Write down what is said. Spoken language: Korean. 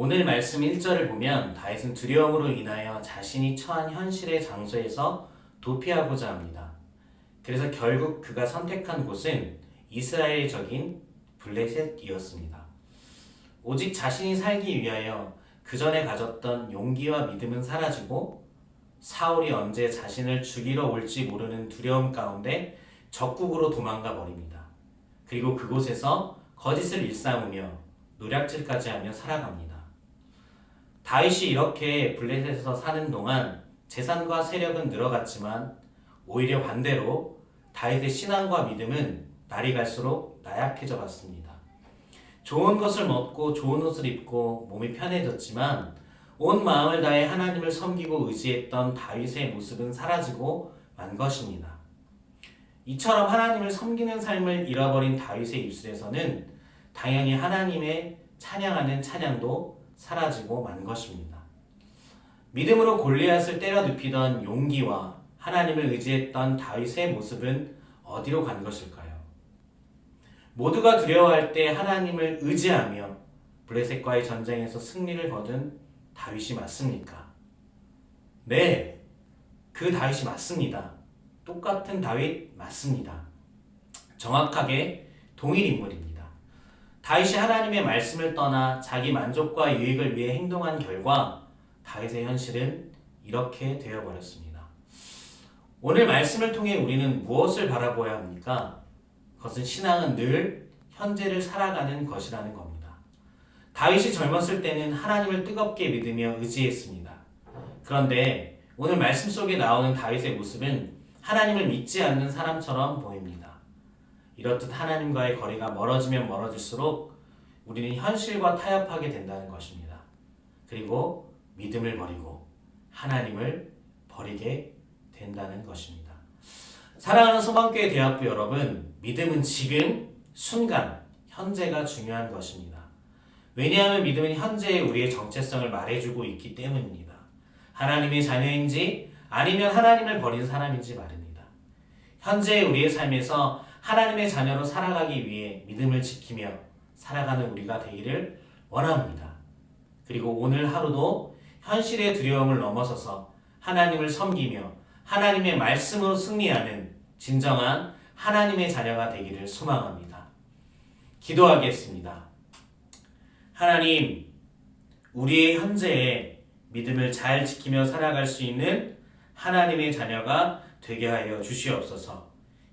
오늘 말씀 1절을 보면 다윗은 두려움으로 인하여 자신이 처한 현실의 장소에서 도피하고자 합니다. 그래서 결국 그가 선택한 곳은 이스라엘의 적인 블레셋이었습니다. 오직 자신이 살기 위하여 그 전에 가졌던 용기와 믿음은 사라지고 사울이 언제 자신을 죽이러 올지 모르는 두려움 가운데 적국으로 도망가 버립니다. 그리고 그곳에서 거짓을 일삼으며 노략질까지 하며 살아갑니다. 다윗이 이렇게 블레셋에서 사는 동안 재산과 세력은 늘어갔지만 오히려 반대로 다윗의 신앙과 믿음은 날이 갈수록 나약해져 갔습니다. 좋은 것을 먹고 좋은 옷을 입고 몸이 편해졌지만 온 마음을 다해 하나님을 섬기고 의지했던 다윗의 모습은 사라지고 만 것입니다. 이처럼 하나님을 섬기는 삶을 잃어버린 다윗의 입술에서는 당연히 하나님의 찬양하는 찬양도 사라지고 만 것입니다. 믿음으로 골리앗을 때려 눕히던 용기와 하나님을 의지했던 다윗의 모습은 어디로 간 것일까요? 모두가 두려워할 때 하나님을 의지하며 블레셋과의 전쟁에서 승리를 거둔 다윗이 맞습니까? 네, 그 다윗이 맞습니다. 똑같은 다윗 맞습니다. 정확하게 동일 인물입니다. 다윗이 하나님의 말씀을 떠나 자기 만족과 유익을 위해 행동한 결과 다윗의 현실은 이렇게 되어버렸습니다. 오늘 말씀을 통해 우리는 무엇을 바라보아야 합니까? 그것은 신앙은 늘 현재를 살아가는 것이라는 겁니다. 다윗이 젊었을 때는 하나님을 뜨겁게 믿으며 의지했습니다. 그런데 오늘 말씀 속에 나오는 다윗의 모습은 하나님을 믿지 않는 사람처럼 보입니다. 이렇듯 하나님과의 거리가 멀어지면 멀어질수록 우리는 현실과 타협하게 된다는 것입니다. 그리고 믿음을 버리고 하나님을 버리게 된다는 것입니다. 사랑하는 소망교회 대학부 여러분, 믿음은 지금, 순간, 현재가 중요한 것입니다. 왜냐하면 믿음은 현재의 우리의 정체성을 말해주고 있기 때문입니다. 하나님의 자녀인지 아니면 하나님을 버린 사람인지 말입니다. 현재의 우리의 삶에서 하나님의 자녀로 살아가기 위해 믿음을 지키며 살아가는 우리가 되기를 원합니다. 그리고 오늘 하루도 현실의 두려움을 넘어서서 하나님을 섬기며 하나님의 말씀으로 승리하는 진정한 하나님의 자녀가 되기를 소망합니다. 기도하겠습니다. 하나님, 우리의 현재에 믿음을 잘 지키며 살아갈 수 있는 하나님의 자녀가 되게 하여 주시옵소서.